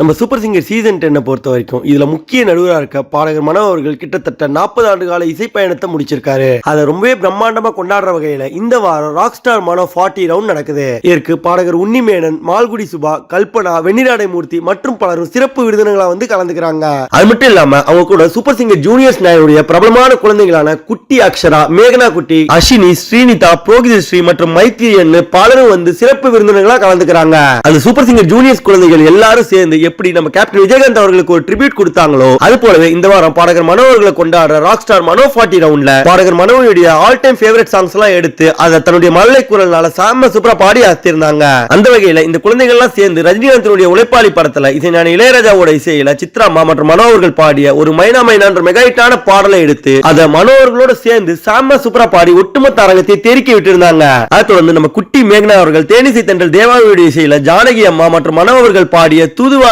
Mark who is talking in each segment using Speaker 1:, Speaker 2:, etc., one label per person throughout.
Speaker 1: நம்ம super singer season டென்னை பொறுத்த வரைக்கும் இதுல முக்கிய நடுவராக இருக்க பாடகர் மனோ அவர்கள் கிட்டத்தட்ட நாற்பது ஆண்டு கால இசை பயணத்தை முடிச்சிருக்காரு. அதை ரொம்பவே பிரம்மாண்டமா கொண்டாடுற வகையில இந்த வாரம் rock star Mano forty round நடக்குது. இதற்கு பாடகர் உன்னிமேனன் மால்குடி சுபா கல்பனா வெண்ணிராடை மூர்த்தி மற்றும் பலரும் சிறப்பு விருந்தினர்களா வந்து கலந்துக்கிறாங்க. அது மட்டும் இல்லாம அவங்க கூட சூப்பர் சிங்கர் ஜூனியர்ஸ் நாயுடைய பிரபலமான குழந்தைகளான குட்டி அக்ஷரா மேகனா குட்டி அஷினி ஸ்ரீனிதா புரோகித ஸ்ரீ மற்றும் மைத்திரியன் பலரும் வந்து சிறப்பு விருந்தினர்களா கலந்துக்கிறாங்க. அந்த சூப்பர் சிங்கர் ஜூனியர்ஸ் குழந்தைகள் எல்லாரும் சேர்ந்து எப்படி நம்ம கேப்டன் விஜயகாந்த் அவர்களுக்கு ஒரு ட்ரிபியூட் கொடுத்தாங்களோ அது போலவே இந்த வாரம் பாடகர் மனோ அவர்களை கொண்டாடுற ராக் ஸ்டார் மனோ ஃபார்ட்டி ரவுண்ட்ல பாடகர் மனோவுடைய ஆல் டைம் ஃபேவரட் சாங்ஸ் எல்லாம் எடுத்து அதை தன்னுடைய மழலை குரல்னால சாம சூப்பரா பாடி அசத்திருந்தாங்க. அந்த வகையில இந்த குழந்தைகள் எல்லாம் சேர்ந்து ரஜினிகாந்தினுடைய உழைப்பாளி படத்துல இசைஞானி இளையராஜாவோட இசையில சித்ராமா மற்றும் மனோ அவர்கள் பாடிய ஒரு மைனா மைனான்ற மெகாயிட்டான பாடலை எடுத்து அதை மனோ அவர்களோட சேர்ந்து சாம சூப்பரா பாடி ஒட்டுமொத்த அரங்கத்தை தெறிக்க விட்டிருந்தாங்க. அதை தொடர்ந்து நம்ம குட்டி மேகனா அவர்கள் தேனிசை தென்றல் தேவாவுடைய இசையில ஜானகி அம்மா மற்றும் மனோ அவர்கள் பாடிய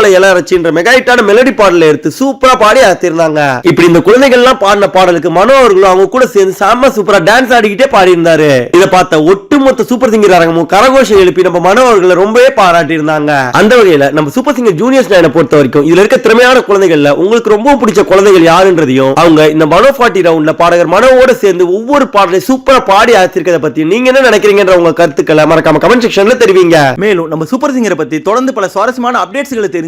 Speaker 1: தூதுவாளை இளரச்சின்ற மெகாயிட்டான மெலடி பாடலை எடுத்து சூப்பரா பாடி அத்திருந்தாங்க இப்படி இந்த குழந்தைகள் எல்லாம் பாடின பாடலுக்கு மனோ அவர்களும் அவங்க கூட சேர்ந்து செம்ம சூப்பரா டான்ஸ் ஆடிக்கிட்டே பாடி இருந்தாரு இதை பார்த்த ஒட்டுமொத்த சூப்பர் சிங்கர் அரங்கமும் கரகோஷம் எழுப்பி நம்ம மனோ அவர்களை ரொம்பவே பாராட்டி இருந்தாங்க அந்த வகையில நம்ம சூப்பர் சிங்கர் ஜூனியர்ஸ் நைனை பொறுத்த வரைக்கும் இதுல இருக்க திறமையான குழந்தைகள்ல உங்களுக்கு ரொம்ப பிடிச்ச குழந்தைகள் யாருன்றதையும் அவங்க இந்த மனோ ஃபார்ட்டி ரவுண்ட்ல பாடகர் மனோவோட சேர்ந்து ஒவ்வொரு பாடலையும் சூப்பரா பாடி ஆத்திருக்கதை பத்தி நீங்க என்ன நினைக்கிறீங்கன்ற உங்க கருத்துக்களை மறக்காம கமெண்ட் செக்ஷன்ல தெரிவிங்க.
Speaker 2: மேலும் நம்ம சூப்பர் சிங்கரை பத்தி தொடர்ந்து பல சுவாரஸ்யமான அப்டேட்ஸ்களை தெரிஞ்சு